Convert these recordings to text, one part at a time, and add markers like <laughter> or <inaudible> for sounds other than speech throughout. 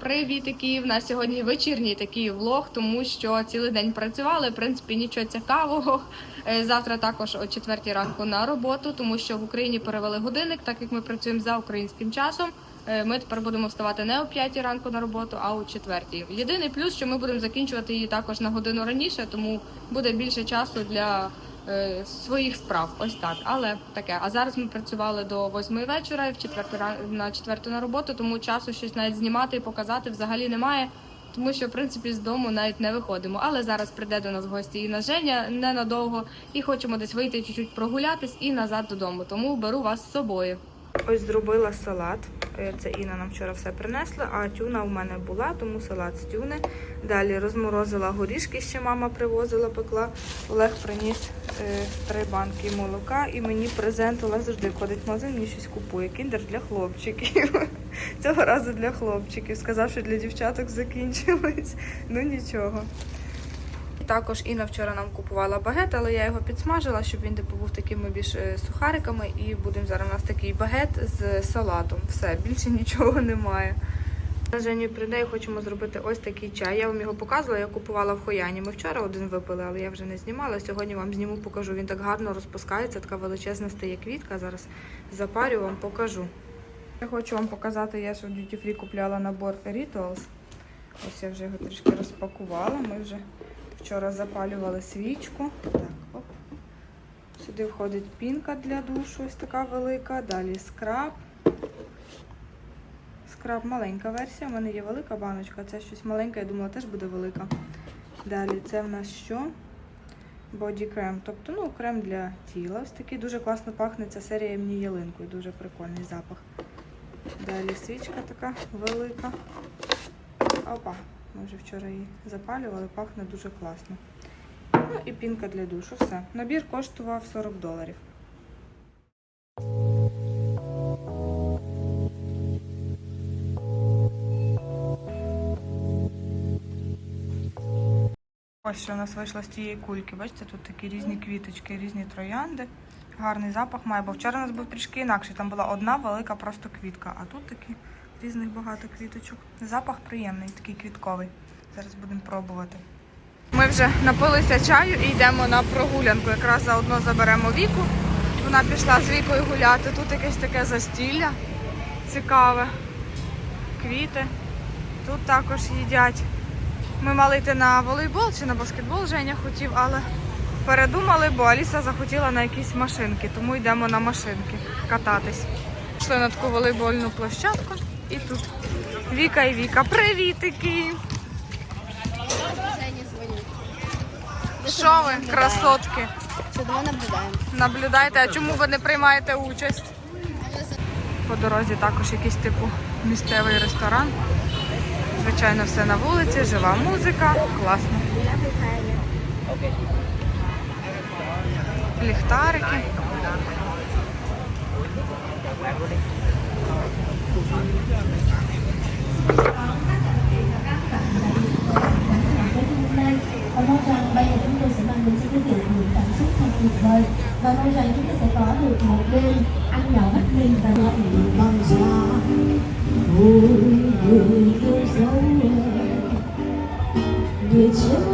Привітики! В нас сьогодні вечірній такий влог, тому що цілий день працювали. В принципі, нічого цікавого. Е, Завтра також о 4 ранку на роботу, тому що в Україні перевели годинник, так як ми працюємо за українським часом. Е, Ми тепер будемо вставати не о 5 ранку на роботу, а о 4. Єдиний плюс, що ми будемо закінчувати її також на годину раніше, тому буде більше часу для своїх справ. Ось так. Але таке. А зараз ми працювали до 8 вечора, в четверту на четверту на роботу, тому часу щось навіть знімати і показати взагалі немає. Тому що в принципі з дому навіть не виходимо. Але зараз прийде до нас в гості Інна Женя ненадовго, і хочемо десь вийти чуть-чуть прогулятись і назад додому. Тому беру вас з собою. Ось зробила салат. Е, Це Інна нам вчора все принесла, а тюна в мене була, тому салат з тюни. Далі розморозила горішки, ще мама привозила, пекла. Олег приніс е, три банки молока і мені презент Олег завжди ходить в магазин, мені щось купує. Кіндер для хлопчиків. <laughs> Цього разу для хлопчиків. Сказав, що для дівчаток закінчилось. Ну нічого. Також Інна вчора нам купувала багет, але я його підсмажила, щоб він типу був такими більш е, сухариками. І будемо зараз у нас такий багет з салатом. Все, більше <laughs> нічого немає. На Жені прийде і хочемо зробити ось такий чай. Я вам його показувала, я купувала в Хояні. Ми вчора один випили, але я вже не знімала. Сьогодні вам зніму, покажу. Він так гарно розпускається, така величезна стає квітка. Зараз запарю вам покажу. Я хочу вам показати, я ж в Duty Free купляла набор Rituals. Ось я вже його трішки розпакувала. Ми вже вчора запалювали свічку. Так, оп. Сюди входить пінка для душу, ось така велика. Далі скраб. Скраб маленька версія. У мене є велика баночка, це щось маленьке, я думала, теж буде велика. Далі це в нас що? Боді крем. Тобто, ну, крем для тіла. Ось такий дуже класно пахне. Ця серія мені ялинкою, дуже прикольний запах. Далі свічка така велика. Опа, ми вже вчора її запалювали, пахне дуже класно. Ну і пінка для душу. Все. Набір коштував 40 доларів. Ось що у нас вийшло з цієї кульки. Бачите, тут такі різні квіточки, різні троянди. Гарний запах має, бо вчора у нас був трішки інакший. Там була одна велика просто квітка, а тут такі різних багато квіточок. Запах приємний, такий квітковий. Зараз будемо пробувати. Ми вже напилися чаю і йдемо на прогулянку. Якраз заодно заберемо віку. Вона пішла з вікою гуляти. Тут якесь таке застілля цікаве. Квіти. Тут також їдять. Ми мали йти на волейбол чи на баскетбол, Женя хотів, але передумали, бо Аліса захотіла на якісь машинки, тому йдемо на машинки кататись. Пішли на таку волейбольну площадку і тут Віка і Віка. Привітики! Що ви, красотки? Сидимо наблюдаємо. Наблюдайте, а чому ви не приймаєте участь? По дорозі також якийсь типу місцевий ресторан. Звичайно, все на вулиці, жива музика, класно. Ліхтарики. Và mong rằng bây giờ chúng tôi sẽ mang đến cho quý vị những cảm xúc thật tuyệt vời và mong rằng chúng ta sẽ có được một đêm ăn nhậu bất mình và ngọt ngào bằng giá ôi người yêu dấu người chiếm lấy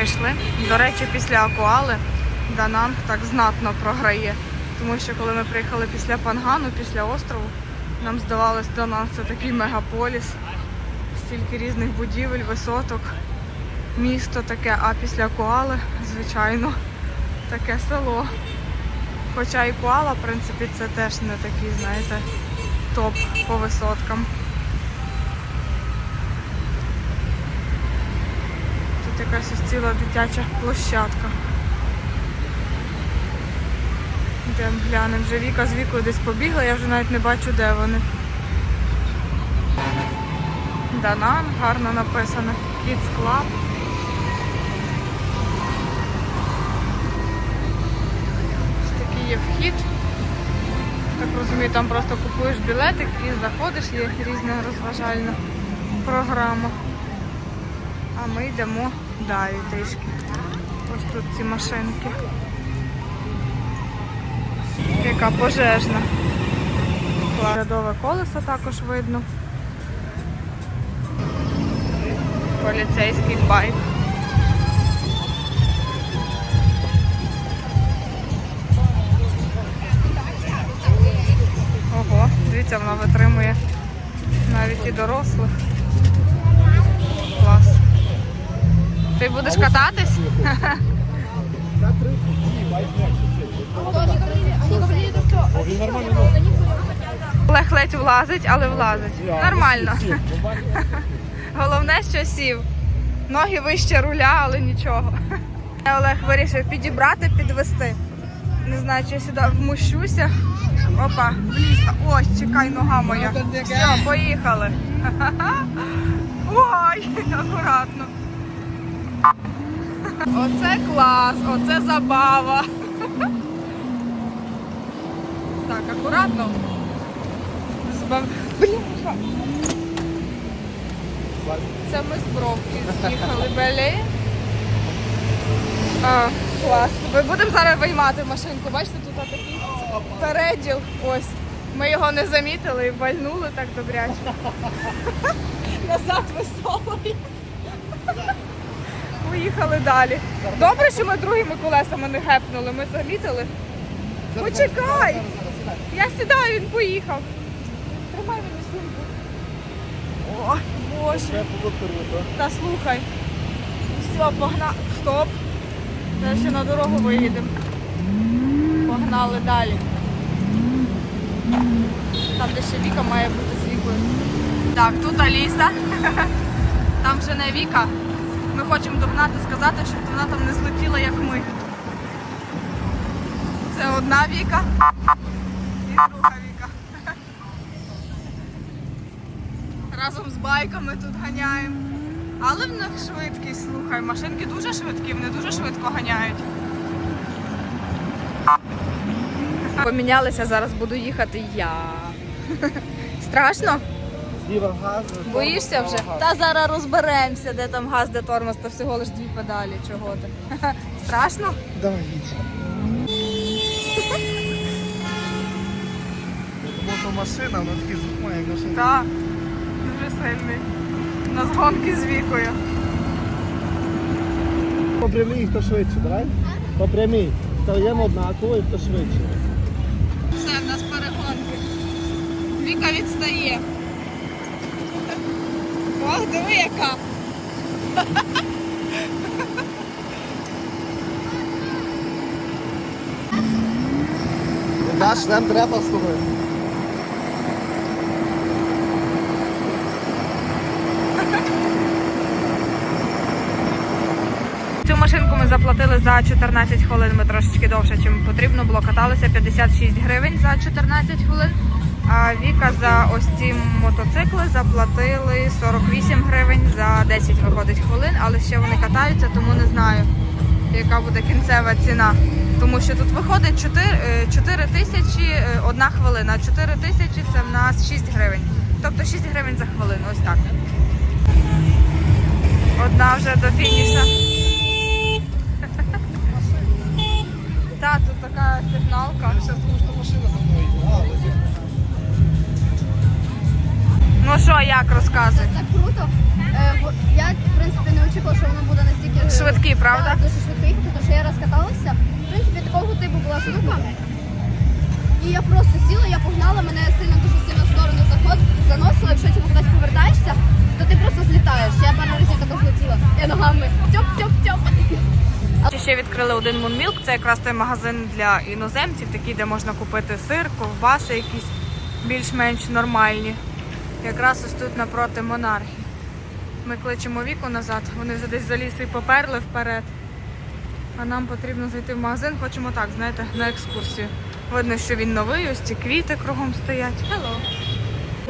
прийшли. До речі, після Акуали Дананг так знатно програє. Тому що коли ми приїхали після Пангану, після острову, нам здавалось, Дананг це такий мегаполіс. Стільки різних будівель, висоток, місто таке, а після Куали, звичайно, таке село. Хоча і Куала, в принципі, це теж не такий, знаєте, топ по висоткам. Тут якась ось ціла дитяча площадка. Йдемо глянемо. Вже Віка з Вікою десь побігла, я вже навіть не бачу, де вони. Данан, гарно написано. Kids Club. Ось такий є вхід. Так розумію, там просто купуєш білетик і заходиш, є різна розважальна програма. А ми йдемо далі трішки. Ось тут ці машинки. Яка пожежна. Рядове колесо також видно. Поліцейський байк. Ого, дивіться, вона витримує навіть і дорослих. Будеш кататись? Олег ледь влазить, але влазить. Нормально. Головне, що сів. Ноги вище руля, але нічого. Олег вирішив підібрати, підвести. Не знаю, чи я сюди вмущуся. Опа, вліз. Ось, чекай, нога моя. Все, поїхали. <laughs> Ой, акуратно. Оце клас, оце забава. Так, акуратно. Збав... Це ми з бровки з'їхали, блін. А, клас. Ми будемо зараз виймати машинку. Бачите, тут такий переділ. Ось. Ми його не замітили і вальнули так добряче. <laughs> Назад висовує. Поїхали далі. Добре, що ми другими колесами не гепнули. Ми замітили. Почекай! Я сідаю, він поїхав. Тримай мені сумку. О, Боже. Та слухай. Все, погнали. Стоп. Зараз ще на дорогу виїдемо. Погнали далі. Там, де ще Віка має бути з Вікою. Так, тут Аліса. <laughs> Там вже не Віка. Ми хочемо догнати сказати, щоб вона там не злетіла, як ми. Це одна Віка і друга Віка. Разом з байками тут ганяємо. Але в них швидкість, слухай, машинки дуже швидкі, вони дуже швидко ганяють. Помінялися, зараз буду їхати я. <laughs> Страшно? Зліва газ. Боїшся вже? Та зараз розберемося, де там газ, де тормоз, то всього лиш дві педалі, чого ти. <laughs> Страшно? Давай їдь. Що машина, вона такий звук має як машина. Так, дуже сильний. На згонки з вікою. По прямій хто швидше, давай? По прямій. Стаємо однаково і хто швидше. Все, в нас перегонки. Віка відстає. Ох, диви яка. Наш шлем треба з тобою. Цю машинку ми заплатили за 14 хвилин. Ми трошечки довше, чим потрібно було. Каталися 56 гривень за 14 хвилин. А Віка за ось ці мотоцикли заплатили 48 гривень за 10 виходить хвилин, але ще вони катаються, тому не знаю, яка буде кінцева ціна. Тому що тут виходить 4, е, 4 тисячі е, одна хвилина, а 4 тисячі це в нас 6 гривень. Тобто 6 гривень за хвилину, ось так. Одна вже до фініша. <laughs> Так, тут така сигналка. Зараз машина за мною. Ну що, як розказуй? Так круто. Е, Я, в принципі, не очікувала, що воно буде настільки е, Швидкий, правда? Так, дуже їхати, тому що я розкаталася. В принципі, такого типу була штука. І я просто сіла, я погнала, мене сильно дуже сильно в сторону заход заносила. Якщо ти кудись повертаєшся, то ти просто злітаєш. Я пару разів тако злетіла. Я ногами тьоп-тьоп-тьоп. Ще відкрили один Moonmilk, це якраз той магазин для іноземців, такий, де можна купити сир, ковбаси якісь більш-менш нормальні. Якраз ось тут напроти монархії. Ми кличемо віку назад, вони вже десь за ліс і поперли вперед. А нам потрібно зайти в магазин, хочемо так, знаєте, на екскурсію. Видно, що він новий, ось ці квіти кругом стоять. Hello.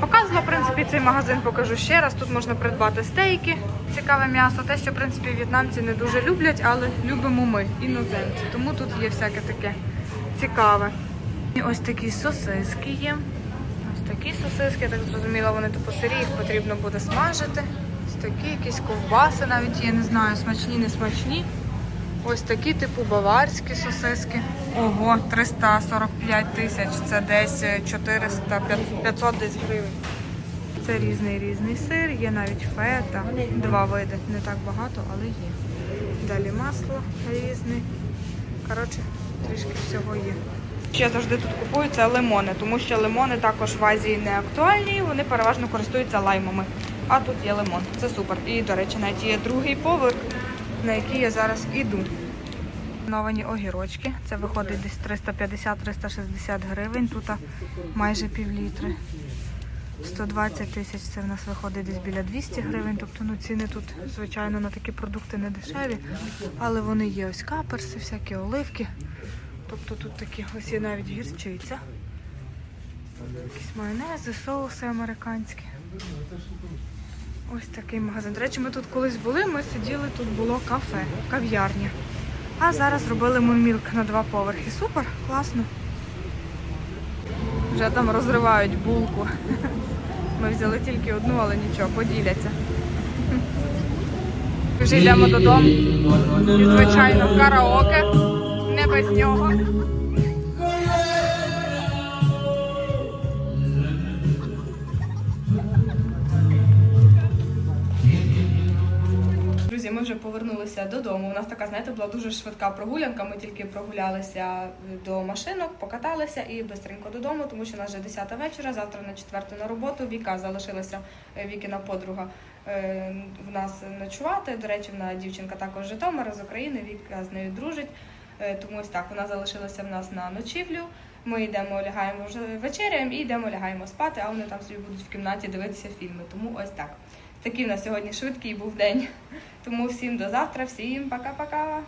Показувала, в принципі, цей магазин покажу ще раз. Тут можна придбати стейки, цікаве м'ясо. Те, що в принципі в'єтнамці не дуже люблять, але любимо ми, іноземці. Тому тут є всяке таке цікаве. І ось такі сосиски є. Такі сосиски, я так зрозуміла, вони типу сирі, їх потрібно буде смажити. Ось такі якісь ковбаси навіть є, не знаю, смачні, не смачні. Ось такі, типу баварські сосиски. Ого, 345 тисяч. Це десь 400, 500 десь гривень. Це різний різний сир, є навіть фета, два види. Не так багато, але є. Далі масло різне. Коротше, трішки всього є. Ще завжди тут купую це лимони, тому що лимони також в Азії не актуальні, вони переважно користуються лаймами. А тут є лимон. Це супер. І, до речі, навіть є другий поверх, на який я зараз іду. Новані огірочки. Це виходить десь 350-360 гривень. Тут майже пів літри. 120 тисяч це в нас виходить десь біля 200 гривень. Тобто ну, ціни тут, звичайно, на такі продукти не дешеві. Але вони є ось каперси, всякі оливки. Тобто тут такі ось є навіть гірчиця. Якісь майонези, соуси американські. Ось такий магазин. До речі, ми тут колись були, ми сиділи, тут було кафе, кав'ярня. А зараз зробили мумілк на два поверхи. Супер, класно. Вже там розривають булку. Ми взяли тільки одну, але нічого, поділяться. Вже йдемо додому. І, звичайно, караоке. Без нього. Друзі, ми вже повернулися додому. У нас така, знаєте, була дуже швидка прогулянка. Ми тільки прогулялися до машинок, покаталися і бистренько додому, тому що у нас вже 10 вечора, завтра на 4 на роботу. Віка залишилася е, Вікіна подруга е, в нас ночувати. До речі, вона дівчинка також Житомира з України. Віка з нею дружить. Е, Тому ось так вона залишилася в нас на ночівлю. Ми йдемо, лягаємо вже вечеряємо і йдемо лягаємо спати, а вони там собі будуть в кімнаті дивитися фільми. Тому ось так. Такий в нас сьогодні швидкий був день. Тому всім до завтра, всім пока-пока.